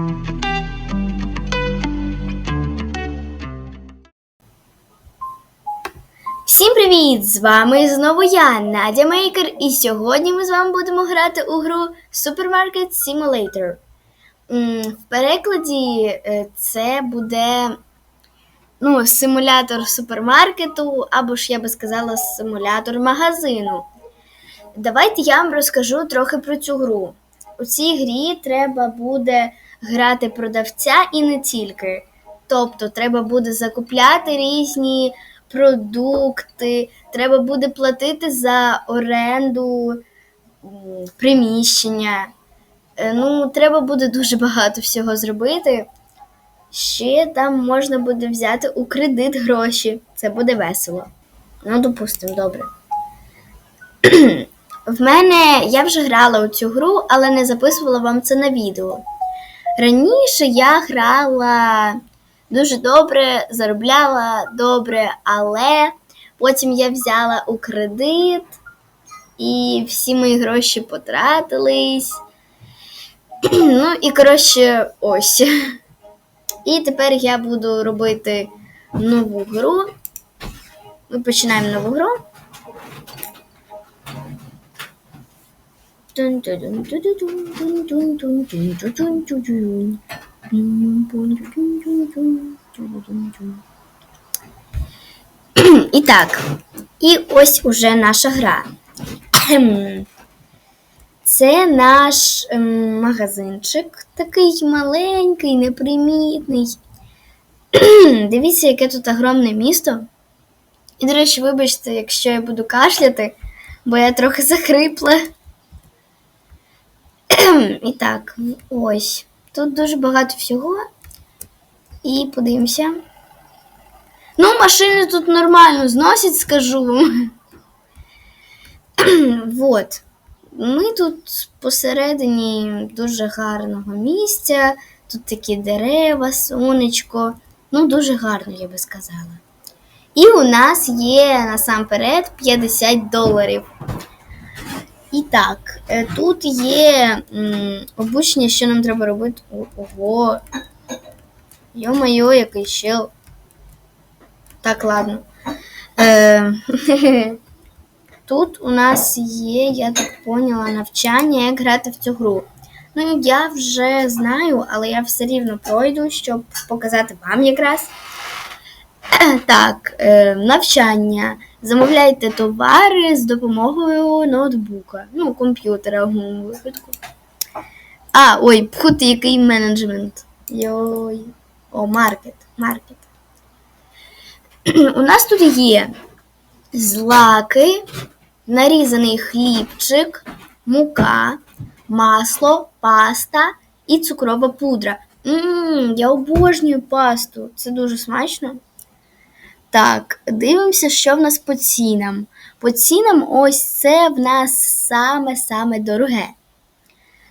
Всім привіт! З вами знову я, Надя Мейкер, і сьогодні ми з вами будемо грати у гру Supermarket Simulator. В перекладі е, це буде ну, симулятор супермаркету, або ж я би сказала симулятор магазину. Давайте я вам розкажу трохи про цю гру. У цій грі треба буде грати продавця і не тільки. Тобто треба буде закупляти різні продукти, треба буде платити за оренду приміщення. Е, Ну, треба буде дуже багато всього зробити. Ще там можна буде взяти у кредит гроші. Це буде весело. Ну, допустимо, добре. В мене я вже грала у цю гру, але не записувала вам це на відео. Раніше я грала дуже добре, заробляла добре, але потім я взяла у кредит і всі мої гроші потратились. Ну і коротше, ось. І тепер я буду робити нову гру. Ми починаємо нову гру. І так, і ось уже наша гра. Це наш ем, магазинчик, такий маленький, непримітний. Дивіться, яке тут огромне місто. І, до речі, вибачте, якщо я буду кашляти, бо я трохи захрипла. І так, ось. Тут дуже багато всього. І подивимося. Ну, машини тут нормально зносять, скажу вам. Вот. Ми тут посередині дуже гарного місця. Тут такі дерева, сонечко. Ну, дуже гарно, я би сказала. І у нас є насамперед 50 доларів. І так, е, тут є обучення, що нам треба робити. Ого. Йо-моє, який щел. Так, ладно. Е, тут у нас є, я так поняла, навчання, як грати в цю гру. Ну, я вже знаю, але я все рівно пройду, щоб показати вам якраз. Так, е, навчання. Замовляйте товари з допомогою ноутбука. Ну, комп'ютера в моєму випадку. А, ой, пхути, який менеджмент. Йой. О, маркет. Маркет. У нас тут є злаки, нарізаний хлібчик, мука, масло, паста і цукрова пудра. Ммм, я обожнюю пасту. Це дуже смачно. Так, дивимося, що в нас по цінам. По цінам ось це в нас саме-саме дороге.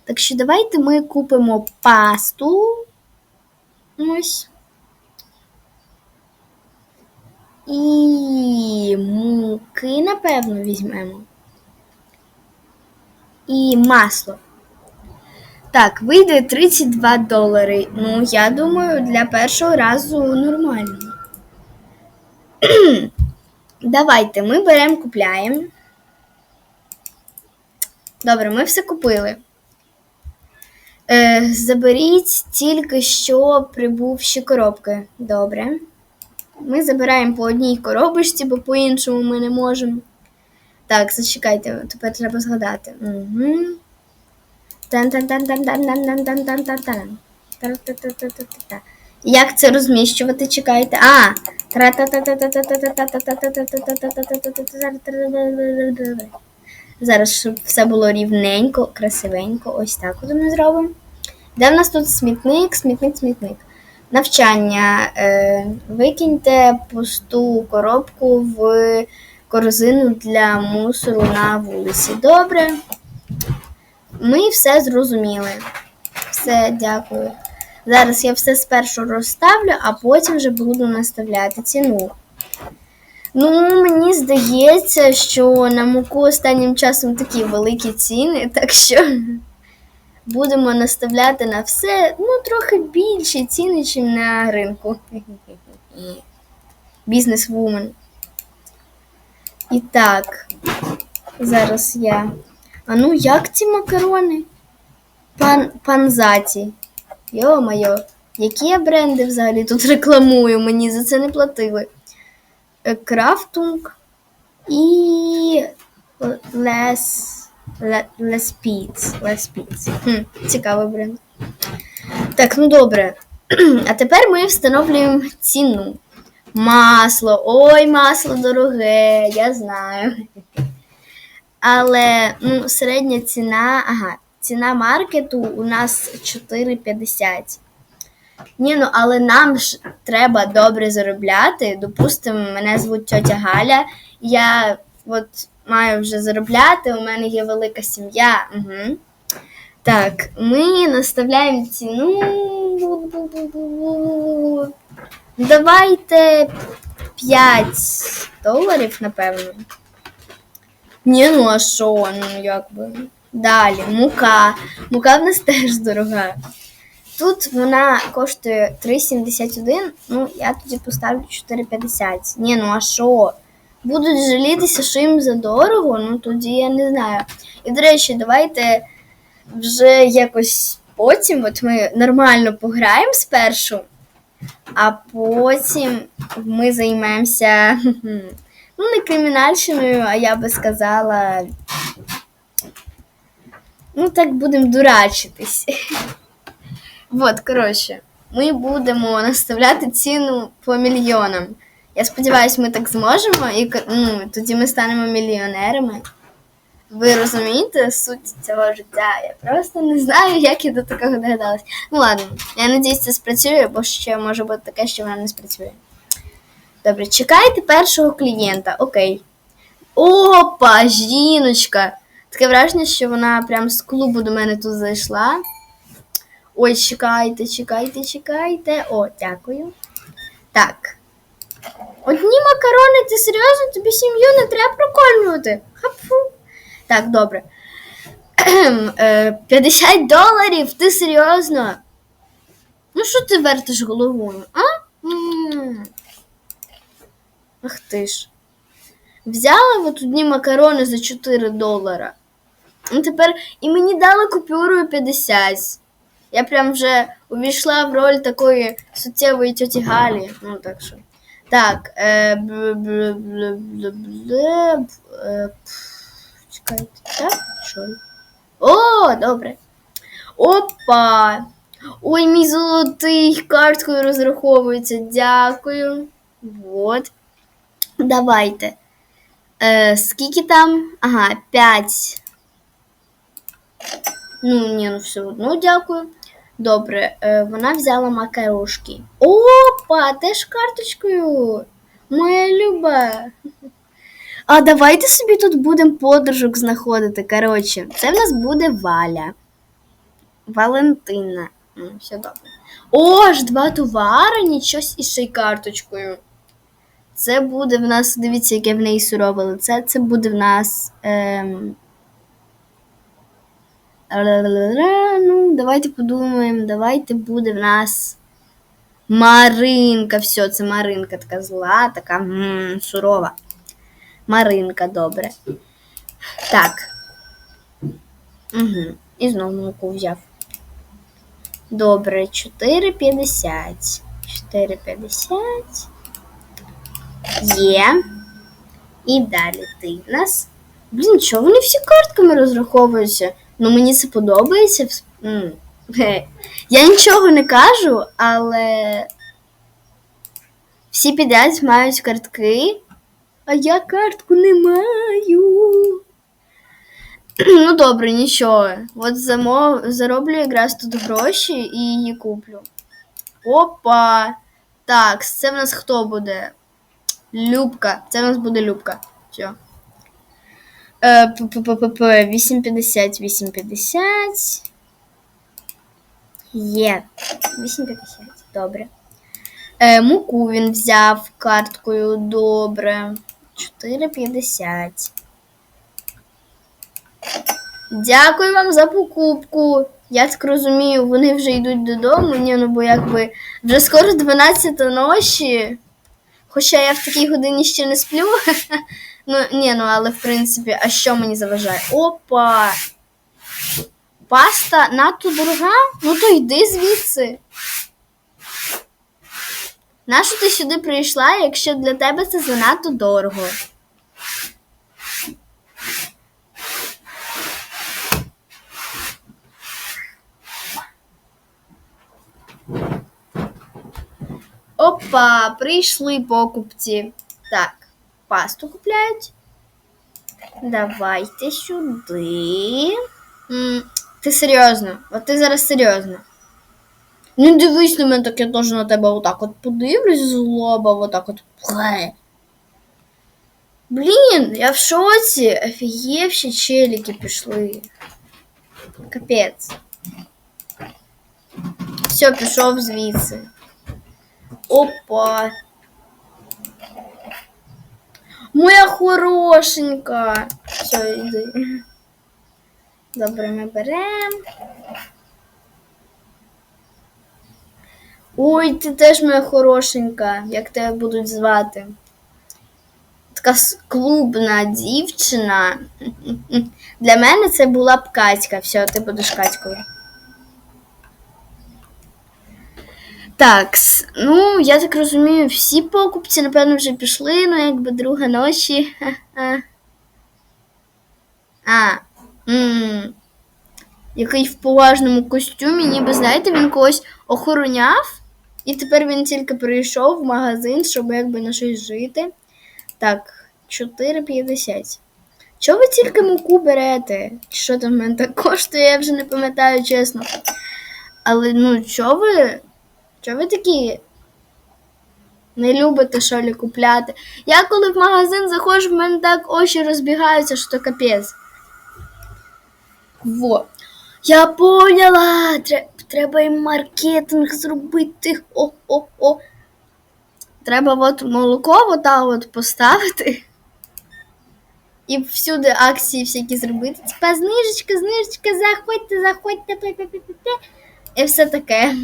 Так що давайте ми купимо пасту. Ось. І муки, напевно, візьмемо. І масло. Так, вийде 32 долари. Ну, я думаю, для першого разу нормально. Давайте ми беремо, купляємо. Добре, ми все купили. Е, заберіть тільки що прибувші коробки. Добре. Ми забираємо по одній коробочці, бо по-іншому ми не можемо. Так, зачекайте, тепер треба згадати. Угу. Тан-тан-тан-тан-тан-тан-тан-тан-тан-тан. Та-та-та-та-та-та-та. Як це розміщувати? Чекайте. А! Зараз, щоб все було рівненько, красивенько. Ось так от ми зробимо. Де в нас тут смітник, смітник, смітник. Навчання. Викиньте пусту коробку в корзину для мусору на вулиці. Добре. Ми все зрозуміли. Все, дякую. Зараз я все спершу розставлю, а потім вже буду наставляти ціну. Ну, мені здається, що на муку останнім часом такі великі ціни, так що будемо наставляти на все ну, трохи більші ціни, ніж на ринку. Бізнес-вумен. І так, зараз я. А ну як ці макарони? Пан, панзаті. Йо-моє, які я бренди взагалі тут рекламую, мені за це не платили. Е, Крафтунг і Лес. Лес Піц. Лес Піц. Цікавий бренд. Так, ну добре. А тепер ми встановлюємо ціну. Масло. Ой, масло дороге, я знаю. Але ну, середня ціна, ага, ціна маркету у нас 4,50. Ні, ну але нам ж треба добре заробляти. Допустимо, мене звуть тьотя Галя. Я от маю вже заробляти, у мене є велика сім'я. Угу. Так, ми наставляємо ціну. Давайте 5 доларів, напевно. Ні, ну а що? Ну як би. Далі, мука. Мука в нас теж дорога. Тут вона коштує 3,71, ну я тоді поставлю 4,50. Ні, ну а що? Будуть жалітися, що їм задорого, ну тоді я не знаю. І, до речі, давайте вже якось потім, от ми нормально пограємо спершу, а потім ми займемося, ну, не кримінальщиною, а я би сказала. Ну, так будемо дурачитись. От, коротше, ми будемо наставляти ціну по мільйонам. Я сподіваюся, ми так зможемо, і ну, тоді ми станемо мільйонерами. Ви розумієте суть цього життя? Я просто не знаю, як я до такого догадалась. Ну ладно, я надіюсь, це спрацює, бо ще може бути таке, що вона не спрацює. Добре, чекайте першого клієнта, окей. Опа, жіночка! Таке враження, що вона прям з клубу до мене тут зайшла. Ой, чекайте, чекайте, чекайте. О, дякую. Так. Одні макарони, ти серйозно? Тобі сім'ю не треба прокормлювати. Хапфу. Так, добре. 50 доларів, ти серйозно? Ну, що ти вертиш головою, а? Ах ти ж. Взяла от одні макарони за 4 долара. Ну, тепер і мені дали купюрою 50. Я прям вже увійшла в роль такої суттєвої тьоті Галі. Ну, так що. Так. Е, е, чекайте. Так? Що? О, добре. Опа! Ой, мій золотий карткою розраховується. Дякую. Вот. Давайте. Е, скільки там? Ага, 5. Ну, ні, ну все одно дякую. Добре, е, вона взяла макарошки. Опа, теж карточкою. Моя люба. А давайте собі тут будемо подружок знаходити. Коротше, це в нас буде Валя. Валентина. Ну, все добре. О, аж два товари, нічого і ще й карточкою. Це буде в нас, дивіться, яке в неї сурове лице. Це буде в нас. Ем... Ну, давайте подумаємо, давайте буде в нас Маринка. Все, це Маринка така зла, така м -м, сурова. Маринка, добре. Так. Угу. І знову муку взяв. Добре, 4,50. 4,50. Є. І далі ти в нас. Блін, чого вони всі картками розраховуються? Ну, мені це подобається. Я нічого не кажу, але всі підряд мають картки, а я картку не маю. Ну, добре, нічого. От замов... зароблю якраз тут гроші і її куплю. Опа! Так, це в нас хто буде? Любка. Це в нас буде Любка. Все. 8,50, 8,50. Є. 8,50. Добре. Е, Муку він взяв карткою. Добре. 4,50. Дякую вам за покупку. Я так розумію, вони вже йдуть додому, ні, ну бо якби вже скоро 12 ночі. Хоча я в такій годині ще не сплю. ну, ні, ну але в принципі, а що мені заважає? Опа! Паста надто дорога? Ну то йди звідси. Нащо ти сюди прийшла, якщо для тебе це занадто дорого? Опа, прийшли покупці. Так, пасту купляють. Давайте сюди. М, ти серйозно? От ти зараз серйозно. Не дивись на мене, так я теж на тебе отак от подивлюсь з лоба, отак от. Пле. Блін, я в шоці. Офігівші челіки пішли. Капець. Все, пішов звідси. Опа. Моя хорошенька. Все, йди. Добре, ми беремо. Ой, ти теж моя хорошенька, як тебе будуть звати. Така клубна дівчина. Для мене це була б Катька. Все, ти будеш Катькою. Так, ну, я так розумію, всі покупці, напевно, вже пішли, ну, якби друга ночі. А. м Який в поважному костюмі, ніби, знаєте, він когось охороняв, і тепер він тільки прийшов в магазин, щоб якби на щось жити. Так, 4,50. Чого ви тільки муку берете? Що там в мене так коштує, я вже не пам'ятаю, чесно. Але ну, чого ви? Чого ви такі не любите що лі купляти? Я коли в магазин заходжу, в мене так очі розбігаються, що то капець. Во. Я поняла. Тре- Треба їм маркетинг зробити. О-о-о. Треба от молоко отак от поставити. І всюди акції всякі зробити. Типа знижечка, знижечка, заходьте, заходьте. І все таке.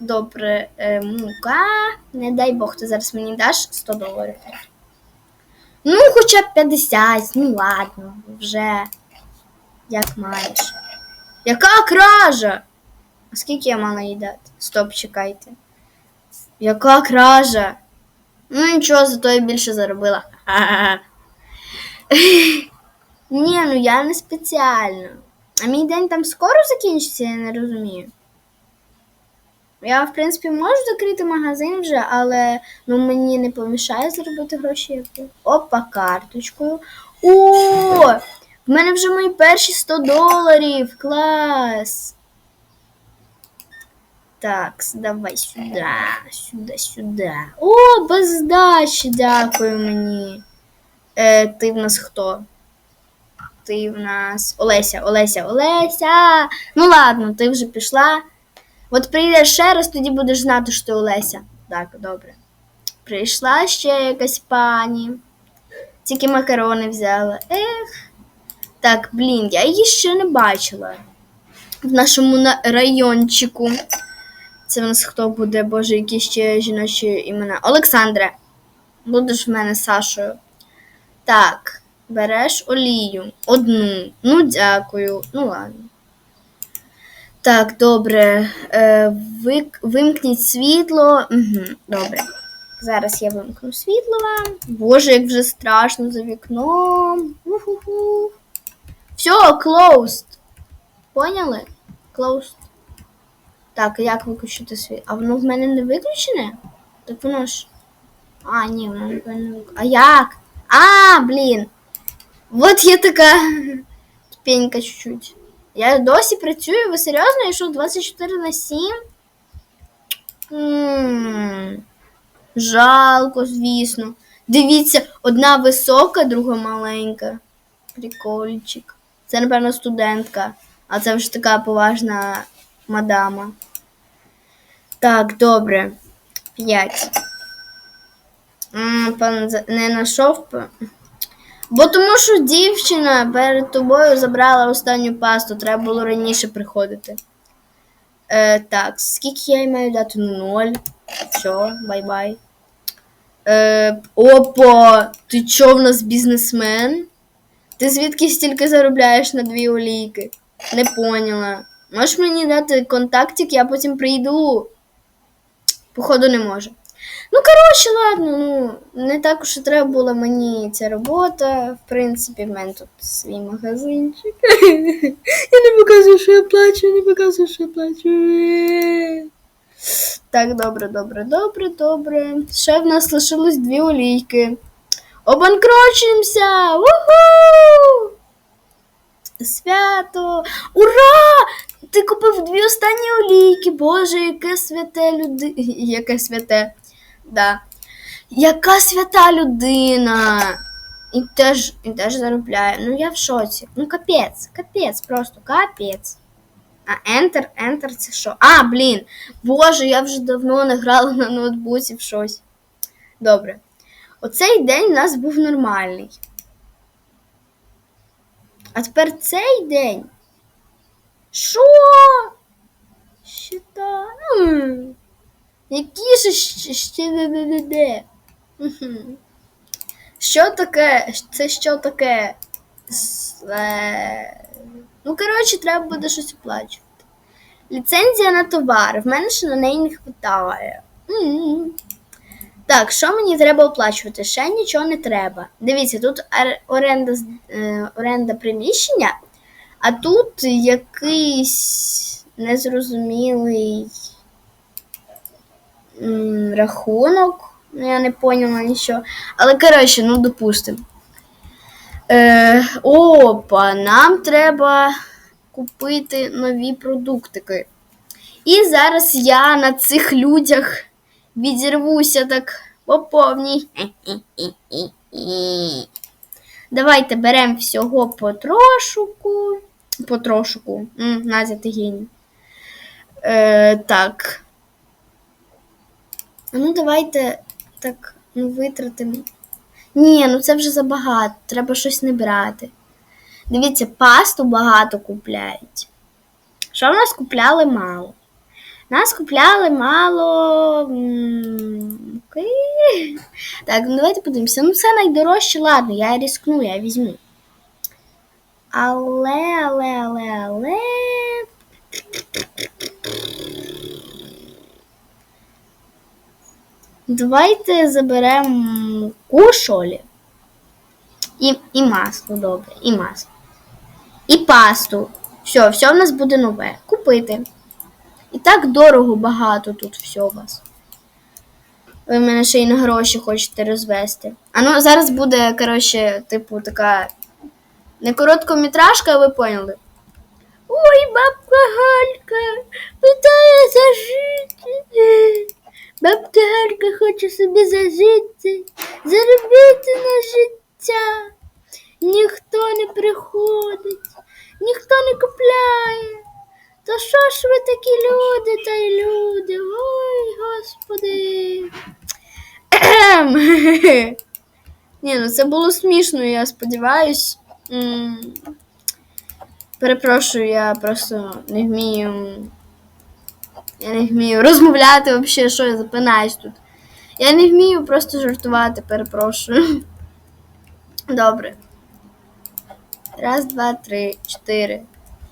Добре, е, мука. Не дай Бог, ти зараз мені даш 100 доларів. Ну, хоча б 50, ну ладно, вже як маєш. Яка кража? А скільки я мала їй дати? Стоп, чекайте. Яка кража? Ну нічого, зато я більше заробила. Ні, ну я не спеціально. А мій день там скоро закінчиться, я не розумію. Я, в принципі, можу закрити магазин вже, але ну, мені не помішає заробити гроші. якби. Опа, карточкою. О! В мене вже мої перші 100 доларів. Клас. Так, давай сюди, сюди, сюди. О, без здачі, дякую мені. Е, ти в нас хто? Ти в нас Олеся, Олеся, Олеся. Ну ладно, ти вже пішла. От прийдеш ще раз, тоді будеш знати, що ти Олеся. Так, добре. Прийшла ще якась пані. Тільки макарони взяла. Ех. Так, блін, я її ще не бачила. В нашому райончику. Це в нас хто буде, боже, які ще жіночі імена. Олександре. Будеш в мене Сашою. Так, береш олію. Одну. Ну, дякую. Ну ладно. Так, добре. Е, вик... Вимкніть світло. Угу, добре. Зараз я вимкну світло вам. Боже, як вже страшно за вікном. Уху. Все, closed. Поняли? Closed. Так, як виключити світло? А воно в мене не виключене? Так воно ж. А, ні, воно не виключене. А як? А, блін. Вот я така тупенька чуть-чуть. Я досі працюю, ви серйозно? Я що 24 на 7? м Жалко, звісно. Дивіться, одна висока, друга маленька. Прикольчик. Це, напевно, студентка, а це вже така поважна мадама. Так, добре. П'ять. Не знайшов. Бо тому що дівчина перед тобою забрала останню пасту, треба було раніше приходити. Е, так, скільки я їй маю дати? Ну, ноль. Все, бай-бай. Е, опа! Ти чо в нас бізнесмен? Ти звідки стільки заробляєш на дві олійки? Не поняла. Можеш мені дати контактик, я потім прийду. Походу, не може. Ну, коротше, ладно, ну, не так уж і треба була мені ця робота. В принципі, в мене тут свій магазинчик. Я не показую, що я плачу, я не показую, що я плачу. Так, добре, добре, добре, добре. Ще в нас лишилось дві олійки. Обанкрочуємося! Уху! Свято! Ура! Ти купив дві останні олійки. Боже, яке святе люди. Яке святе. Да. Яка свята людина. І теж, і теж заробляє. Ну я в шоці. Ну капець, капець, просто капець. А Enter, Enter це що? А, блін. Боже, я вже давно не грала на ноутбуці в щось. Добре. Оцей день у нас був нормальний. А тепер цей день. Що? Щита. Які ж ще- де де де де? Що таке? Це що таке? Ну, коротше, треба буде щось оплачувати. Ліцензія на товар. В мене ще на неї не хватає. Так, що мені треба оплачувати? Ще нічого не треба. Дивіться, тут оренда, е, оренда приміщення, а тут якийсь незрозумілий рахунок. Ну, я не поняла нічого. Але коротше, ну допустимо. Е, опа, нам треба купити нові продуктики. І зараз я на цих людях відірвуся так по повній. Давайте беремо всього потрошку. Потрошку. Назя, ти геній. Е, так. А Ну, давайте так ну, витратимо. Ні, ну це вже забагато. Треба щось не брати. Дивіться, пасту багато купляють. Що в нас купляли мало? Нас купляли мало. Окей. Так, ну давайте подивимося. Ну, це найдорожче, ладно, я рискну, я візьму. Але, але, але, але. Давайте заберемо муку, що лі. І, і масло, добре, і масло. І пасту. Все, все в нас буде нове. Купити. І так дорого багато тут все у вас. Ви мене ще й на гроші хочете розвести. А ну зараз буде, коротше, типу, така не короткометражка, ви поняли. Ой, бабка Галька питає зажити. Бабка Галька хоче собі зажити, заробити на життя. Ніхто не приходить, ніхто не купляє. То що ж ви такі люди та й люди? Ой, господи. Ні, ну це було смішно, я сподіваюсь. Перепрошую, я просто не вмію. Я не вмію розмовляти взагалі, що я запинаюсь тут. Я не вмію просто жартувати, перепрошую. Добре. Раз, два, три, чотири.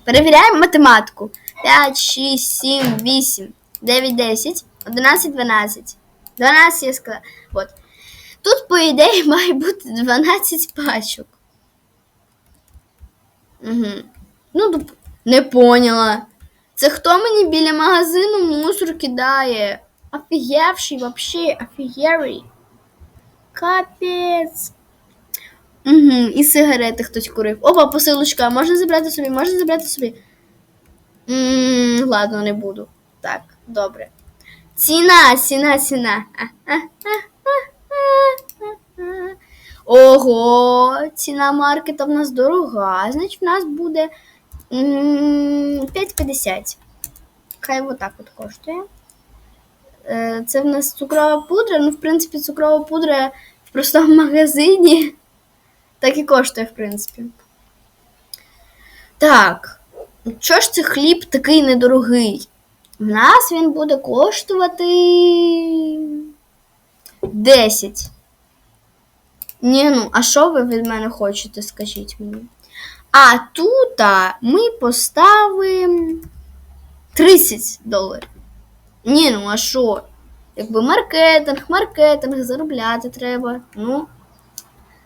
Перевіряємо математику. 5, 6, 7, 8, 9, 10, 11, 12. 12 я сказала. От. Тут, по ідеї, має бути 12 пачок. Угу. Ну, не поняла. Це хто мені біля магазину мусор кидає? Офігевший вообще, офігерий. Капець. Угу, і сигарети хтось курив. Опа, посилочка, можна забрати собі, можна забрати собі. м ладно, не буду. Так, добре. Ціна, ціна, ціна. Ого, ціна маркета в нас дорога. Значить, в нас буде м, 5,50. Хай отак от коштує. Е, Це в нас цукрова пудра. Ну, в принципі, цукрова пудра в простому магазині Так і коштує, в принципі. Так. Чого ж це хліб такий недорогий? В нас він буде коштувати 10. Ні, ну, а що ви від мене хочете, скажіть мені? А тут ми поставимо 30 доларів. Ні, ну а що? Якби маркетинг, маркетинг, заробляти треба. Ну.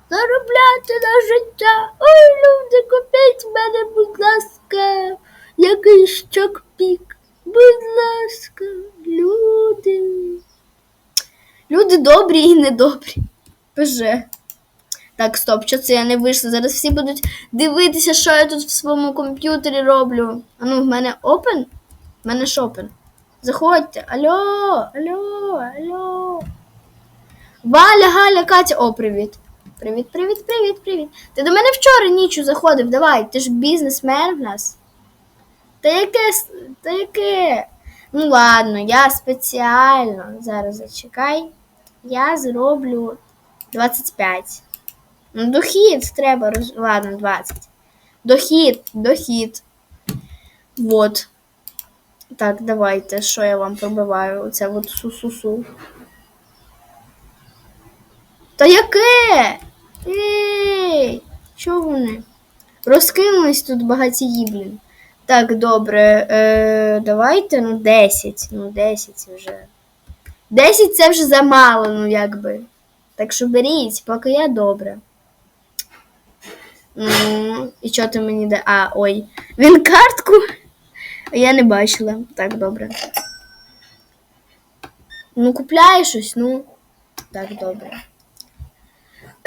Заробляти на життя. Ой, люди, купіть мене, будь ласка, якийсь чокпік. Будь ласка, люди. Люди добрі і недобрі. ПЖ. Так, стоп, що це я не вийшла? Зараз всі будуть дивитися, що я тут в своєму комп'ютері роблю. А ну, в мене open? В мене ж open. Заходьте. Алло, алло, алло. Валя, Галя, Катя. О, привіт. Привіт, привіт, привіт, привіт. Ти до мене вчора нічу заходив, давай, ти ж бізнесмен в нас. Та яке, та яке? Ну ладно, я спеціально. Зараз зачекай. Я зроблю 25. Ну, дохід треба роз... Ладно, 20. Дохід, дохід. Вот. Так, давайте, що я вам пробиваю? Оце от су-су-су. Та яке? Ей! Що вони? Розкинулись тут багатії, блін. Так, добре. Е, давайте, ну, 10. Ну, 10 вже. 10 це вже замало, ну якби. Так що беріть, поки я добре. Ну, і що ти мені да. А, ой. Він картку. Я не бачила. Так, добре. Ну, купляй щось, ну. Так, добре.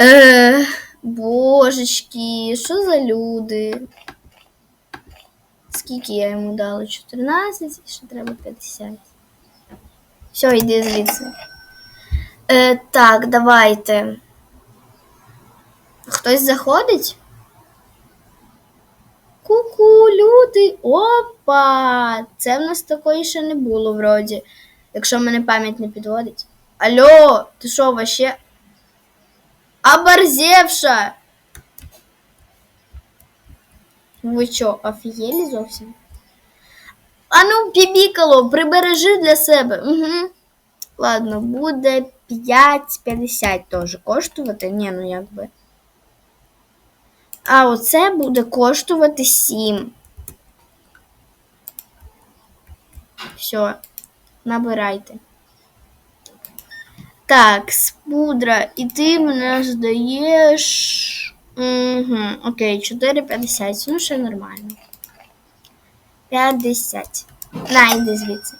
Е, божечки, що за люди? Скільки я йому дала? 14 і ще треба 50. Все, йди звідси. Е, так, давайте. Хтось заходить? Ку-ку, люди. Опа! Це в нас такої ще не було вроді. Якщо мене пам'ять не підводить. Алло, ти що, вообще? Оборзевша! Ви що, офігели зовсім? А ну, пібікало, прибережи для себе. Угу. Ладно, буде 5,50 теж коштувати. Ні, ну якби. А оце буде коштувати 7. Все, набирайте. Так, спудра, і ти мене здаєш. Угу, окей, 4,50. Ну, ще нормально. 50. На, йди звідси.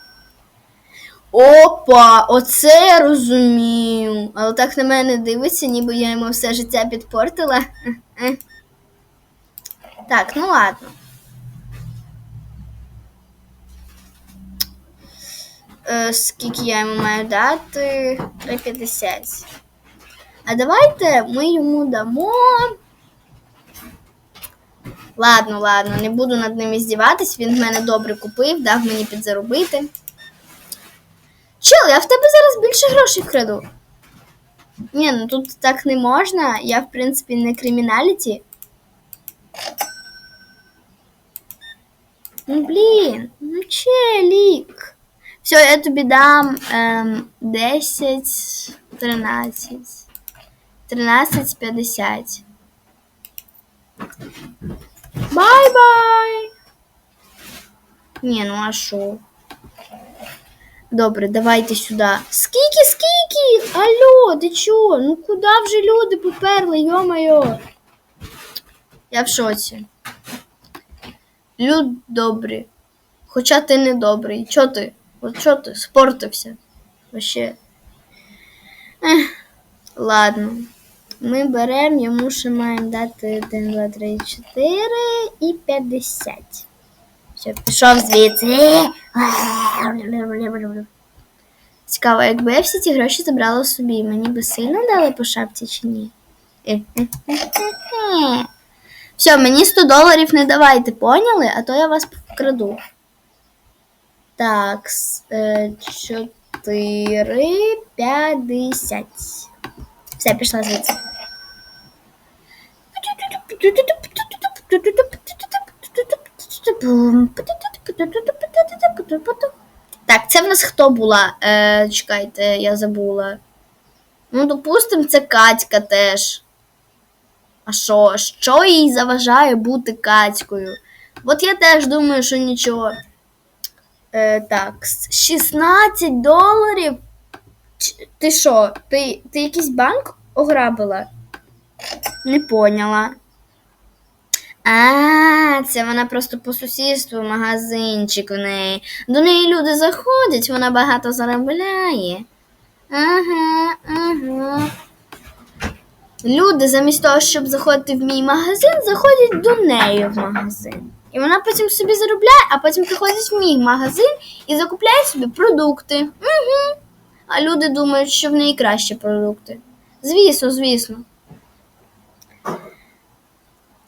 Опа, оце я розумію. Але так на мене дивиться, ніби я йому все життя підпортила. Так, ну ладно. Е, скільки я йому маю дати? 3,50. А давайте ми йому дамо. Ладно, ладно, не буду над ним здіватись, він в мене добре купив, дав мені підзаробити. Чел, я в тебе зараз більше грошей вкраду. Ні, ну тут так не можна. Я, в принципі, не криміналіті. Ну, блін, ну челік. Все, я тобі дам ем, 10, 13. 13,50. Бай-бай! Ні, ну а що? Добре, давайте сюди. Скільки, скільки? Алло, ти чо? Ну куди вже люди поперли, йо-моє? Я в шоці. Люд добрі. Хоча ти не добрий. Чо ти? От чо ти? Спортився. Вообще. Ех, ладно. Ми беремо, йому ще маємо дати 1, 2, 3, 4 і 50. Все, пішов звідси. Цікаво, якби я всі ці гроші забрала собі, мені би сильно дали по шапці чи ні? Все, мені 100 доларів не давайте, поняли? А то я вас вкраду. Так, 4, 50. Все, пішла звідси. Так, це в нас хто була? Е, чекайте, я забула. Ну, допустим, це Катька теж. А що? Що їй заважає бути Катькою? От я теж думаю, що нічого. Е, так, 16 доларів. Ти що? Ти, ти якийсь банк ограбила? Не поняла. А, це вона просто по сусідству магазинчик у неї. До неї люди заходять, вона багато заробляє. Ага, ага. Люди, замість того, щоб заходити в мій магазин, заходять до неї в магазин. І вона потім собі заробляє, а потім приходить в мій магазин і закупляє собі продукти. Угу. А люди думають, що в неї кращі продукти. Звісно, звісно.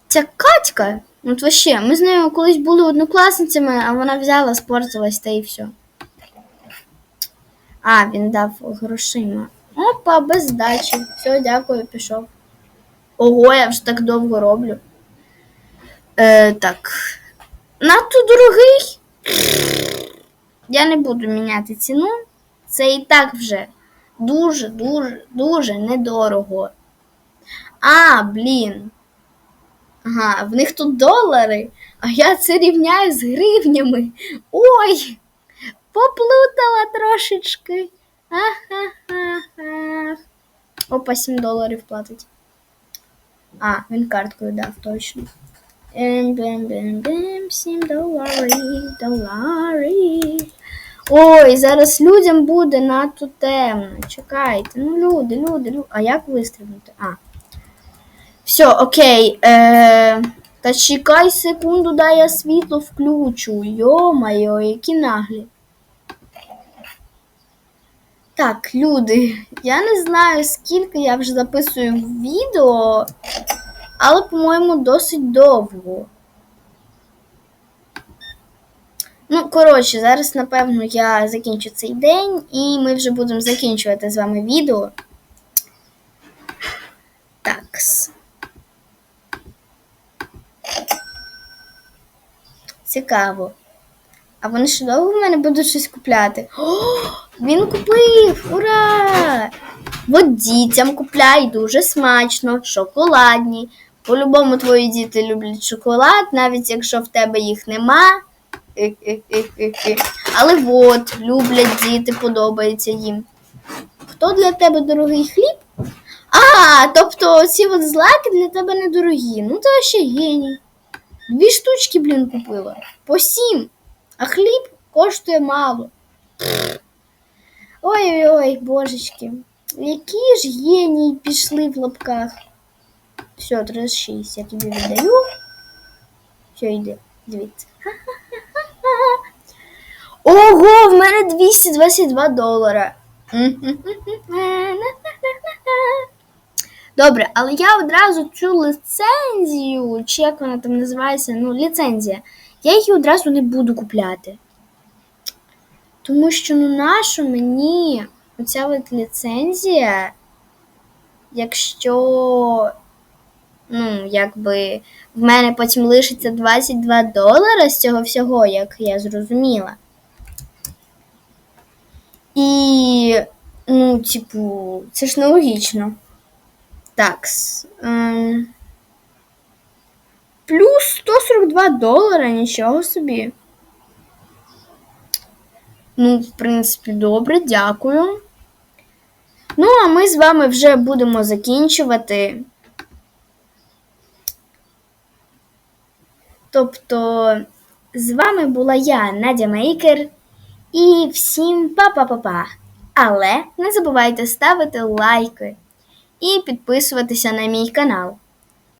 Ця Катька, от вообще, ми з нею колись були однокласницями, а вона взяла, спортилась та і все. А, він дав грошима. Опа, без здачі. Все, дякую, пішов. Ого, я вже так довго роблю. Е, так. Надто дорогий. Я не буду міняти ціну. Це і так вже дуже, дуже, дуже недорого. А, блін. Ага, в них тут долари, а я це рівняю з гривнями. Ой, поплутала трошечки. Опа, 7 доларів платить. А, він карткою дав, точно. Бем-бем-бем-бем, 7 доларів, доларів. Ой, зараз людям буде надто темно. Чекайте. Ну, люди, люди, люди. А як вистрибнути? А. Все, окей. Е, та чекай секунду, дай я світло включу. Йо-майо, які наглі. Так, люди, я не знаю, скільки я вже записую відео, але, по-моєму, досить довго. Ну, коротше, зараз, напевно, я закінчу цей день, і ми вже будемо закінчувати з вами відео. Такс. Цікаво. А вони ще довго в мене будуть щось купляти? О, він купив! Ура! От дітям купляй дуже смачно, шоколадні. По-любому твої діти люблять шоколад, навіть якщо в тебе їх нема. Але от, люблять діти, подобається їм. Хто для тебе дорогий хліб? А, тобто ці от злаки для тебе недорогі. Ну, то ще геній. Дві штучки, блін, купила. По сім. А хліб коштує мало. Ой-ой-ой, божечки. Які ж генії пішли в лапках. Все, 36 я тобі віддаю. Все, йди, дивіться. Ого, в мене 222 долара. Добре, але я одразу цю ліцензію, чи як вона там називається, ну, ліцензія, я її одразу не буду купляти. Тому що, ну, нащо мені оця от ліцензія, якщо, ну, якби в мене потім лишиться 22 долара з цього всього, як я зрозуміла. І, ну, типу, це ж нелогічно. Так. Ем, плюс 142 долара, нічого собі. Ну, в принципі, добре, дякую. Ну, а ми з вами вже будемо закінчувати. Тобто, з вами була я, Надя Мейкер. І всім па-па-па-па. Але не забувайте ставити лайки і підписуватися на мій канал.